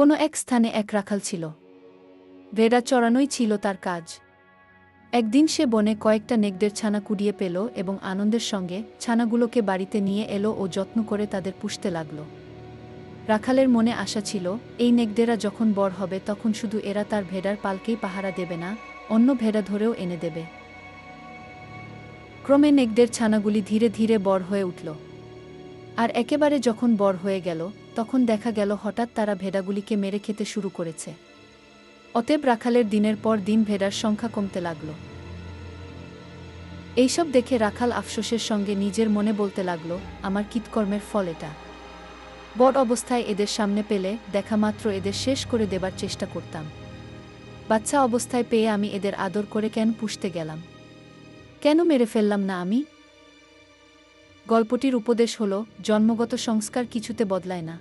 কোনো এক স্থানে এক রাখাল ছিল। ভেড়া চড়ানোই ছিল তার কাজ। একদিন সে বনে কয়েকটা নেকড়ের ছানা কুড়িয়ে পেল এবং আনন্দের সঙ্গে ছানাগুলোকে বাড়িতে নিয়ে এলো ও যত্ন করে তাদের পুষতে লাগল। রাখালের মনে আশা ছিল, এই নেকড়েরা যখন বড় হবে তখন শুধু এরা তার ভেড়ার পালকেই পাহারা দেবে না, অন্য ভেড়া ধরেও এনে দেবে। ক্রমে নেকড়ের ছানাগুলি ধীরে ধীরে বড় হয়ে উঠল। আর একেবারে যখন বড় হয়ে গেল, তখন দেখা গেল হঠাৎ তারা ভেড়াগুলিকে মেরে খেতে শুরু করেছে। অতএব রাখালের দিনের পর দিন ভেড়ার সংখ্যা কমতে লাগল। এইসব দেখে রাখাল আফসোসের সঙ্গে নিজের মনে বলতে লাগল, আমার কৃতকর্মের ফল এটা। বড় অবস্থায় এদের সামনে পেলে দেখা মাত্র এদের শেষ করে দেবার চেষ্টা করতাম। বাচ্চা অবস্থায় পেয়ে আমি এদের আদর করে কেন পুষতে গেলাম? কেন মেরে ফেললাম না আমি? গল্পটির উপদেশ হল জন্মগত সংস্কার কিছুতে বদলায় না।